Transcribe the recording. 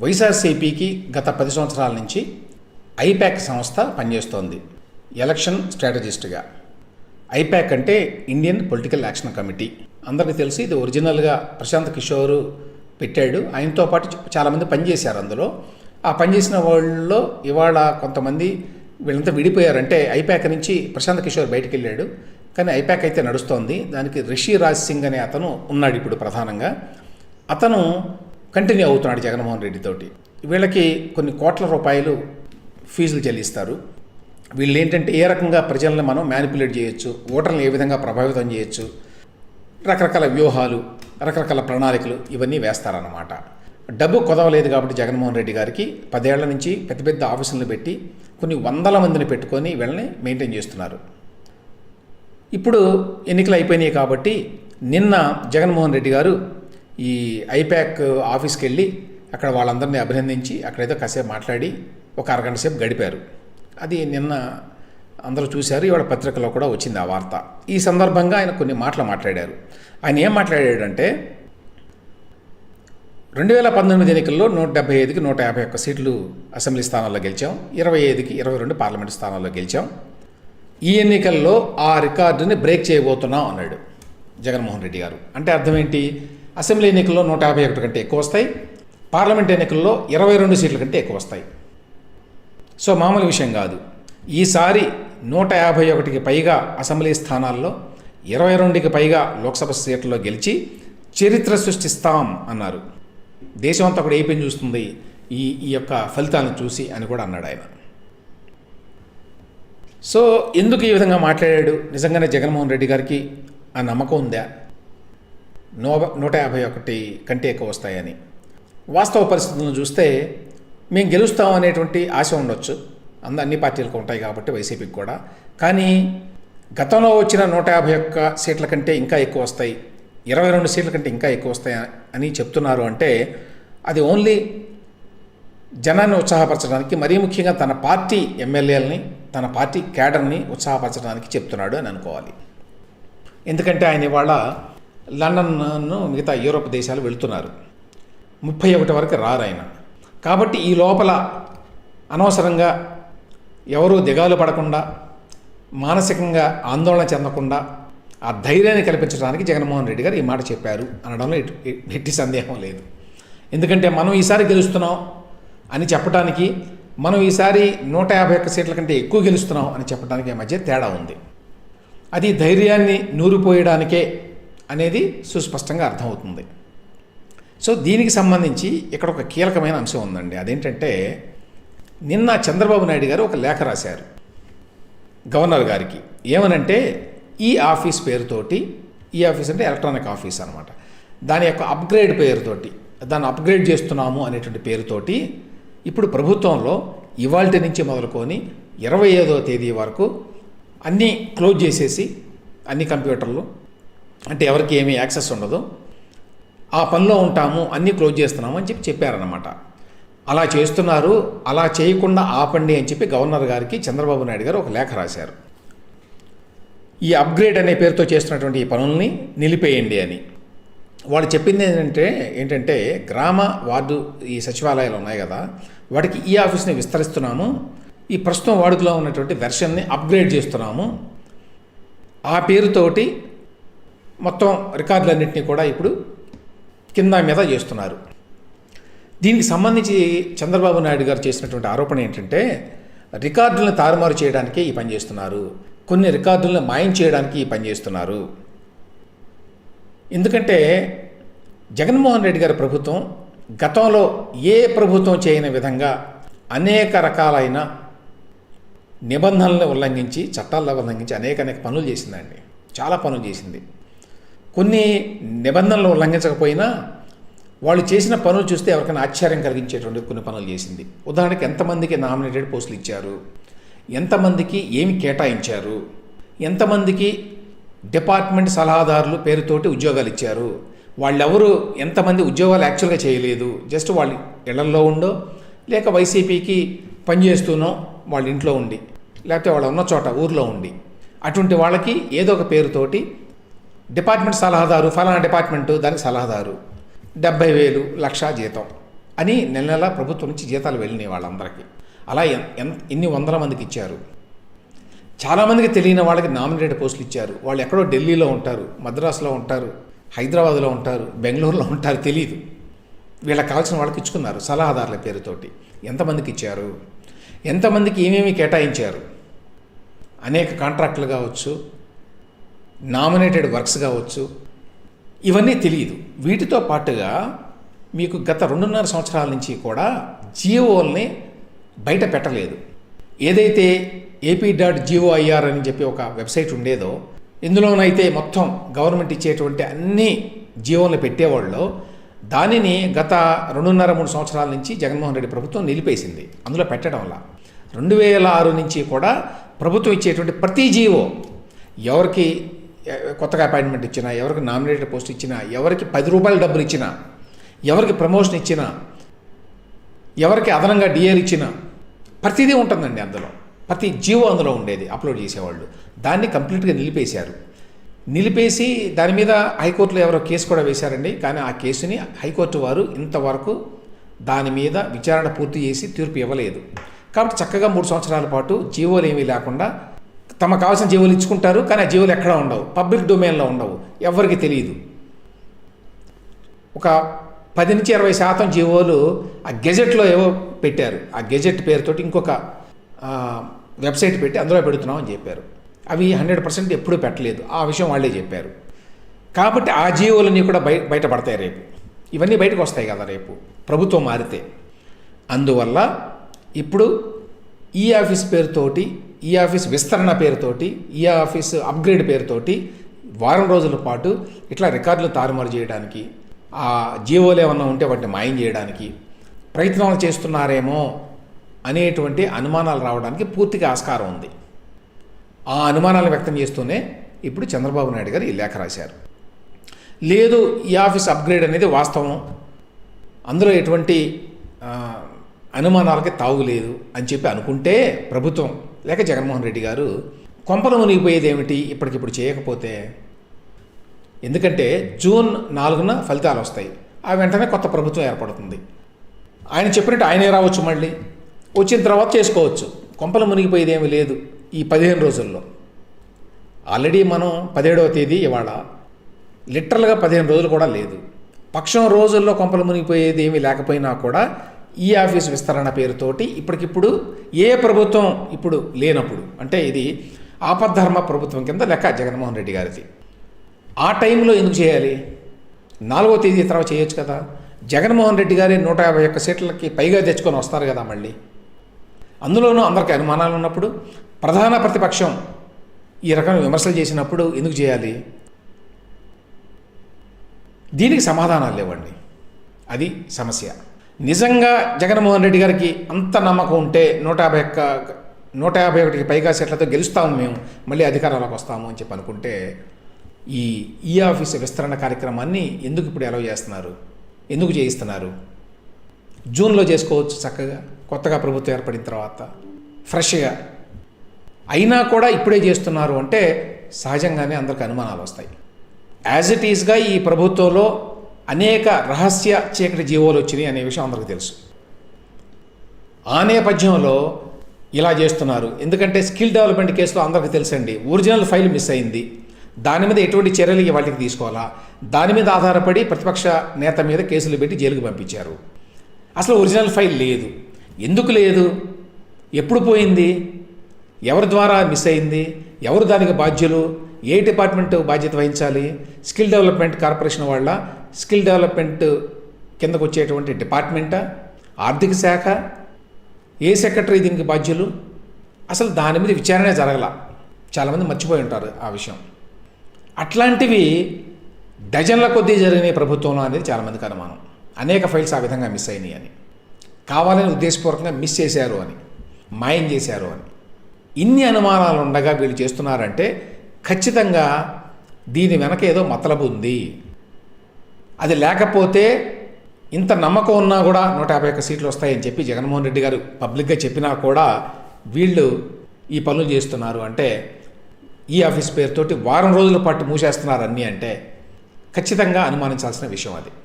వైఎస్ఆర్సీపీకి గత పది సంవత్సరాల నుంచి ఐప్యాక్ సంస్థ పనిచేస్తోంది. ఎలక్షన్ స్ట్రాటజిస్ట్గా. ఐప్యాక్ అంటే ఇండియన్ పొలిటికల్ యాక్షన్ కమిటీ. అందరికీ తెలిసి ఇది ఒరిజినల్గా ప్రశాంత్ కిషోర్ పెట్టాడు. ఆయనతో పాటు చాలామంది పనిచేశారు అందులో. ఆ పనిచేసిన వాళ్ళలో ఇవాళ కొంతమంది వీళ్ళంతా విడిపోయారంటే ఐప్యాక్ నుంచి ప్రశాంత్ కిషోర్ బయటికి వెళ్ళాడు కానీ ఐప్యాక్ అయితే నడుస్తోంది. దానికి రిషి రాజ్ సింగ్ అనే అతను ఉన్నాడు ఇప్పుడు ప్రధానంగా. అతను కంటిన్యూ అవుతున్నాడు జగన్మోహన్ రెడ్డితోటి వీళ్ళకి కొన్ని కోట్ల రూపాయలు ఫీజులు చెల్లిస్తారు. వీళ్ళు ఏంటంటే ఏ రకంగా ప్రజలను మనం మ్యానిపులేట్ చేయొచ్చు ఓటర్లను ఏ విధంగా ప్రభావితం చేయొచ్చు రకరకాల వ్యూహాలు రకరకాల ప్రణాళికలు ఇవన్నీ వేస్తారన్నమాట. డబ్బు కుదవలేదు కాబట్టి జగన్మోహన్ రెడ్డి గారికి పదేళ్ళ నుంచి పెద్ద పెద్ద ఆఫీసులను పెట్టి కొన్ని వందల మందిని పెట్టుకొని వీళ్ళని మెయింటైన్ చేస్తున్నారు. ఇప్పుడు ఎన్నికలు అయిపోయినాయి కాబట్టి నిన్న జగన్మోహన్ రెడ్డి గారు ఈ ఐప్యాక్ ఆఫీస్కి వెళ్ళి అక్కడ వాళ్ళందరినీ అభినందించి అక్కడైతే కాసేపు మాట్లాడి ఒక అరగంట సేపు గడిపారు. అది నిన్న అందరూ చూశారు ఇవాళ పత్రికలో కూడా వచ్చింది ఆ వార్త. ఈ సందర్భంగా ఆయన కొన్ని మాటలు మాట్లాడారు. ఆయన ఏం మాట్లాడాడంటే రెండు వేల పంతొమ్మిది ఎన్నికల్లో నూట డెబ్బై ఐదుకి నూట యాభై ఒక్క సీట్లు అసెంబ్లీ స్థానాల్లో గెలిచాం ఇరవై ఐదుకి ఇరవై రెండు పార్లమెంటు స్థానాల్లో గెలిచాం. ఈ ఎన్నికల్లో ఆ రికార్డుని బ్రేక్ చేయబోతున్నాం అన్నాడు జగన్మోహన్ రెడ్డి గారు. అంటే అర్థం ఏంటి? అసెంబ్లీ ఎన్నికల్లో నూట యాభై ఒకటి కంటే ఎక్కువ వస్తాయి. పార్లమెంట్ ఎన్నికల్లో ఇరవై రెండు సీట్ల కంటే ఎక్కువ వస్తాయి. సో మామూలు విషయం కాదు. ఈసారి నూట యాభై ఒకటికి పైగా అసెంబ్లీ స్థానాల్లో ఇరవై రెండుకి పైగా లోక్సభ సీట్లలో గెలిచి చరిత్ర సృష్టిస్తాం అన్నారు. దేశం అంతా కూడా ఏపీని చూస్తుంది? ఈ ఈ యొక్క ఫలితాలను చూసి అని కూడా అన్నాడు ఆయన. సో ఎందుకు ఈ విధంగా మాట్లాడాడు? నిజంగానే జగన్మోహన్ రెడ్డి గారికి ఆ నమ్మకం ఉందా? నూ నూట యాభై ఒకటి కంటే ఎక్కువ వస్తాయని. వాస్తవ పరిస్థితులను చూస్తే మేము గెలుస్తాం అనేటువంటి ఆశ ఉండొచ్చు. అంద అన్ని పార్టీలకు ఉంటాయి కాబట్టి వైసీపీకి కూడా. కానీ గతంలో వచ్చిన నూట యాభై ఒక్క సీట్ల కంటే ఇంకా ఎక్కువ వస్తాయి. ఇరవై రెండు సీట్ల కంటే ఇంకా ఎక్కువ వస్తాయి అని చెప్తున్నారు అంటే అది ఓన్లీ జనాన్ని ఉత్సాహపరచడానికి మరీ ముఖ్యంగా తన పార్టీ ఎమ్మెల్యేలని తన పార్టీ క్యాడర్ని ఉత్సాహపరచడానికి చెప్తున్నాడు అని అనుకోవాలి. ఎందుకంటే ఆయన ఇవాళ లండన్ను మిగతా యూరోప్ దేశాలు వెళుతున్నారు. ముప్పై ఒకటి వరకు రారు ఆయన. కాబట్టి ఈ లోపల అనవసరంగా ఎవరూ దిగాలు పడకుండా మానసికంగా ఆందోళన చెందకుండా ఆ ధైర్యాన్ని కల్పించడానికి జగన్మోహన్ రెడ్డి గారు ఈ మాట చెప్పారు అనడంలో ఎటు ఎట్టి సందేహం లేదు. ఎందుకంటే మనం ఈసారి గెలుస్తున్నాం అని చెప్పడానికి మనం ఈసారి నూట యాభై ఒక్క సీట్ల కంటే ఎక్కువ గెలుస్తున్నాం అని చెప్పడానికి మధ్య తేడా ఉంది. అది ధైర్యాన్ని నూరిపోయడానికే అనేది సుస్పష్టంగా అర్థమవుతుంది. సో దీనికి సంబంధించి ఇక్కడ ఒక కీలకమైన అంశం ఉందండి. అదేంటంటే నిన్న చంద్రబాబు నాయుడు గారు ఒక లేఖ రాశారు గవర్నర్ గారికి. ఏమనంటే ఈ ఆఫీస్ పేరుతోటి ఈ ఆఫీస్ అంటే ఎలక్ట్రానిక్ ఆఫీస్ అనమాట దాని యొక్క అప్గ్రేడ్ పేరుతోటి దాన్ని అప్గ్రేడ్ చేస్తున్నాము అనేటువంటి పేరుతోటి ఇప్పుడు ప్రభుత్వంలో ఇవాళ నుంచి మొదలుకొని ఇరవై ఐదో తేదీ వరకు అన్నీ క్లోజ్ చేసేసి అన్ని కంప్యూటర్లు అంటే ఎవరికి ఏమీ యాక్సెస్ ఉండదు. ఆ పనిలో ఉంటాము అన్నీ క్లోజ్ చేస్తున్నాము అని చెప్పి చెప్పారనమాట అలా చేస్తున్నారు అలా చేయకుండా ఆపండి అని చెప్పి గవర్నర్ గారికి చంద్రబాబు నాయుడు గారు ఒక లేఖ రాశారు. ఈ అప్గ్రేడ్ అనే పేరుతో చేస్తున్నటువంటి ఈ పనుల్ని నిలిపేయండి అని. వాళ్ళు చెప్పింది ఏంటంటే ఏంటంటే గ్రామ వార్డు ఈ సచివాలయాలు ఉన్నాయి కదా వాటికి ఈ ఆఫీస్ని విస్తరిస్తున్నాము. ఈ ప్రస్తుతం వాడుకలో ఉన్నటువంటి వెర్షన్ని అప్గ్రేడ్ చేస్తున్నాము. ఆ పేరుతోటి మొత్తం రికార్డులన్నింటినీ కూడా ఇప్పుడు కింద మీద చేస్తున్నారు దీనికి సంబంధించి చంద్రబాబు నాయుడు గారు చేసినటువంటి ఆరోపణ ఏంటంటే రికార్డులను తారుమారు చేయడానికే ఈ పని చేస్తున్నారు. కొన్ని రికార్డులను మాయం చేయడానికి ఈ పని చేస్తున్నారు. ఎందుకంటే జగన్మోహన్ రెడ్డి గారి ప్రభుత్వం గతంలో ఏ ప్రభుత్వం చేయని విధంగా అనేక రకాలైన నిబంధనలను ఉల్లంఘించి చట్టాలను ఉల్లంఘించి అనేక అనేక పనులు చేసిందండి. చాలా పనులు చేసింది. కొన్ని నిబంధనలు ఉల్లంఘించకపోయినా వాళ్ళు చేసిన పనులు చూస్తే ఎవరికైనా ఆశ్చర్యం కలిగించేటువంటి కొన్ని పనులు చేసింది. ఉదాహరణకి ఎంతమందికి నామినేటెడ్ పోస్టులు ఇచ్చారు? ఎంతమందికి ఏమి కేటాయించారు? ఎంతమందికి డిపార్ట్మెంట్ సలహాదారులు పేరుతోటి ఉద్యోగాలు ఇచ్చారు? వాళ్ళెవరు? ఎంతమంది ఉద్యోగాలు యాక్చువల్గా చేయలేదు? జస్ట్ వాళ్ళు ఇళ్ళల్లో ఉండో లేక వైసీపీకి పనిచేస్తూనో వాళ్ళ ఇంట్లో ఉండి లేకపోతే వాళ్ళు ఉన్న చోట ఊర్లో ఉండి అటువంటి వాళ్ళకి ఏదో ఒక పేరుతోటి డిపార్ట్మెంట్ సలహాదారు ఫలానా డిపార్ట్మెంటు దానికి సలహాదారు. డెబ్బై వేలు లక్ష జీతం అని నెల నెల ప్రభుత్వం నుంచి జీతాలు వెళ్ళినాయి వాళ్ళందరికీ. అలా ఎన్- ఎన్- ఎన్ని వందల మందికి ఇచ్చారు? చాలామందికి తెలియని వాళ్ళకి నామినేటెడ్ పోస్టులు ఇచ్చారు. వాళ్ళు ఎక్కడో ఢిల్లీలో ఉంటారు మద్రాసులో ఉంటారు హైదరాబాద్లో ఉంటారు బెంగళూరులో ఉంటారు తెలియదు వీళ్ళకి కావాల్సిన వాళ్ళకి ఇచ్చుకున్నారు సలహాదారుల పేరుతోటి. ఎంతమందికి ఇచ్చారు? ఎంతమందికి ఏమేమి కేటాయించారు? అనేక కాంట్రాక్టులు కావచ్చు నామినేటెడ్ వర్క్స్ కావచ్చు. ఇవన్నీ తెలియదు. వీటితో పాటుగా మీకు గత రెండున్నర సంవత్సరాల నుంచి కూడా జియోల్ని బయట పెట్టలేదు. ఏదైతే ఏపీ డాట్ జిఓఐఆర్ అని చెప్పి ఒక వెబ్సైట్ ఉండేదో ఇందులోనైతే మొత్తం గవర్నమెంట్ ఇచ్చేటువంటి అన్ని జియోలను పెట్టేవాళ్ళు దానిని గత రెండున్నర మూడు సంవత్సరాల నుంచి జగన్మోహన్ రెడ్డి ప్రభుత్వం నిలిపేసింది. అందులో పెట్టడం వల్ల. రెండు వేల ఆరు నుంచి కూడా ప్రభుత్వం ఇచ్చేటువంటి ప్రతి జీవో ఎవరికి కొత్తగా అపాయింట్మెంట్ ఇచ్చినా ఎవరికి నామినేటెడ్ పోస్ట్ ఇచ్చినా ఎవరికి పది రూపాయల డబ్బులు ఇచ్చినా ఎవరికి ప్రమోషన్ ఇచ్చినా ఎవరికి అదనంగా డిఏలు ఇచ్చినా ప్రతిదీ ఉంటుందండి అందులో. ప్రతి జీవో అందులో ఉండేది అప్లోడ్ చేసేవాళ్ళు. దాన్ని కంప్లీట్గా నిలిపేశారు. నిలిపేసి దాని మీద హైకోర్టులో ఎవరో కేసు కూడా వేశారండి. కానీ ఆ కేసుని హైకోర్టు వారు ఇంతవరకు దాని మీద విచారణ పూర్తి చేసి తీర్పు ఇవ్వలేదు. కాబట్టి చక్కగా మూడు సంవత్సరాల పాటు జీవోలు ఏమీ లేకుండా తమకు కావాల్సిన జీవులు ఇచ్చుకుంటారు కానీ ఆ జీవులు ఎక్కడా ఉండవు. పబ్లిక్ డొమైన్లో ఉండవు. ఎవరికి తెలియదు. ఒక పది నుంచి ఇరవై శాతం జీవోలు ఆ గెజెట్లో ఏవో పెట్టారు. ఆ గెజెట్ పేరుతోటి ఇంకొక వెబ్సైట్ పెట్టి అందులో పెడుతున్నాం అని చెప్పారు. అవి హండ్రెడ్ పర్సెంట్ ఎప్పుడూ పెట్టలేదు. ఆ విషయం వాళ్ళే చెప్పారు. కాబట్టి ఆ జీవోలన్నీ కూడా బయ బయటపడతాయి రేపు. ఇవన్నీ బయటకు వస్తాయి కదా రేపు. ప్రభుత్వం మారితే. అందువల్ల ఇప్పుడు ఈ ఆఫీస్ పేరుతోటి ఈ ఆఫీస్ విస్తరణ పేరుతోటి ఈ ఆఫీస్ అప్గ్రేడ్ పేరుతోటి వారం రోజుల పాటు ఇట్లా రికార్డులు తారుమారు చేయడానికి ఆ జీవోలు ఏమన్నా ఉంటే వాటిని మాయం చేయడానికి ప్రయత్నాలు చేస్తున్నారేమో అనేటువంటి అనుమానాలు రావడానికి పూర్తిగా ఆస్కారం ఉంది. ఆ అనుమానాలు వ్యక్తం చేస్తూనే ఇప్పుడు చంద్రబాబు నాయుడు గారు ఈ లేఖ రాశారు. లేదు ఈ ఆఫీస్ అప్గ్రేడ్ అనేది వాస్తవం. అందులో ఎటువంటి ఆ, అనుమానాలకి తావులేదు అని చెప్పి అనుకుంటే ప్రభుత్వం లేక జగన్మోహన్ రెడ్డి గారు కొంపలు మునిగిపోయేది ఏమిటి ఇప్పటికిప్పుడు చేయకపోతే? ఎందుకంటే జూన్ నాలుగున ఫలితాలు వస్తాయి. ఆ వెంటనే కొత్త ప్రభుత్వం ఏర్పడుతుంది. ఆయన చెప్పినట్టు ఆయనే రావచ్చు మళ్ళీ. వచ్చిన తర్వాత చేసుకోవచ్చు. కొంపలు మునిగిపోయేది ఏమీ లేదు ఈ పదిహేను రోజుల్లో. ఆల్రెడీ మనం పదిహేడవ తేదీ ఇవాళ. లిటరల్గా పదిహేను రోజులు కూడా లేదు. పక్షం రోజుల్లో కొంపలు మునిగిపోయేది ఏమీ లేకపోయినా కూడా ఈ ఆఫీస్ విస్తరణ పేరుతోటి ఇప్పటికిప్పుడు ఏ ప్రభుత్వం ఇప్పుడు లేనప్పుడు అంటే ఇది ఆపద్ధర్మ ప్రభుత్వం కింద లెక్క జగన్మోహన్ రెడ్డి గారిది. ఆ టైంలో ఎందుకు చేయాలి? నాలుగో తేదీ తర్వాత చేయొచ్చు కదా. జగన్మోహన్ రెడ్డి గారి నూట యాభై ఒక్క సీట్లకి పైగా తెచ్చుకొని వస్తారు కదా మళ్ళీ. అందులోనూ అందరికీ అనుమానాలు ఉన్నప్పుడు ప్రధాన ప్రతిపక్షం ఈ రకమైన విమర్శలు చేసినప్పుడు ఎందుకు చేయాలి? దీనికి సమాధానాలు లేవండి. అది సమస్య. నిజంగా జగన్మోహన్ రెడ్డి గారికి అంత నమ్మకం ఉంటే నూట యాభై ఒక్క నూట యాభై ఒకటికి పైగా సీట్లతో గెలుస్తాము మేము మళ్ళీ అధికారంలోకి వస్తాము అని చెప్పి అనుకుంటే ఈ ఈ ఆఫీస్ విస్తరణ కార్యక్రమాన్ని ఎందుకు ఇప్పుడు అలవ్ చేస్తున్నారు? ఎందుకు చేయిస్తున్నారు? జూన్లో చేసుకోవచ్చు చక్కగా కొత్తగా ప్రభుత్వం ఏర్పడిన తర్వాత ఫ్రెష్గా. అయినా కూడా ఇప్పుడే చేస్తున్నారు అంటే సహజంగానే అందరికి అనుమానాలు వస్తాయి. యాజ్ ఇట్ ఈస్గా ఈ ప్రభుత్వంలో అనేక రహస్య చీకటి జీవోలు వచ్చినాయి అనే విషయం అందరికీ తెలుసు. ఆ నేపథ్యంలో ఇలా చేస్తున్నారు. ఎందుకంటే స్కిల్ డెవలప్మెంట్ కేసులో అందరికీ తెలుసండి ఒరిజినల్ ఫైల్ మిస్ అయింది. దాని మీద ఎటువంటి చర్యలు వాళ్ళకి తీసుకోవాలా? దాని మీద ఆధారపడి ప్రతిపక్ష నేత మీద కేసులు పెట్టి జైలుకు పంపించారు. అసలు ఒరిజినల్ ఫైల్ లేదు. ఎందుకు లేదు? ఎప్పుడు పోయింది? ఎవరి ద్వారా మిస్ అయింది? ఎవరు దానికి బాధ్యులు? ఏ డిపార్ట్మెంట్ బాధ్యత వహించాలి? స్కిల్ డెవలప్మెంట్ కార్పొరేషన్ వాళ్ళ స్కిల్ డెవలప్మెంట్ కిందకు వచ్చేటువంటి డిపార్ట్మెంటా? ఆర్థిక శాఖ? ఏ సెక్రటరీ దీనికి బాధ్యులు? అసలు దాని మీద విచారణ జరగల. చాలామంది మర్చిపోయి ఉంటారు ఆ విషయం. అట్లాంటివి డజన్ల కొద్దీ జరిగినాయి ప్రభుత్వంలో అనేది చాలామందికి అనుమానం. అనేక ఫైల్స్ ఆ విధంగా మిస్ అయినాయి అని. కావాలని ఉద్దేశపూర్వకంగా మిస్ చేశారు అని. మాయం చేశారు అని. ఇన్ని అనుమానాలు ఉండగా వీళ్ళు చేస్తున్నారంటే ఖచ్చితంగా దీని వెనక ఏదో మతలబు ఉంది. అది లేకపోతే ఇంత నమ్మకం ఉన్నా కూడా నూట యాభై ఒక్క సీట్లు వస్తాయని చెప్పి జగన్మోహన్ రెడ్డి గారు పబ్లిక్గా చెప్పినా కూడా వీళ్ళు ఈ పనులు చేస్తున్నారు అంటే ఈ ఆఫీస్ పేరుతోటి వారం రోజుల పాటు మూసేస్తున్నారు అన్నీ అంటే ఖచ్చితంగా అనుమానించాల్సిన విషయం అది.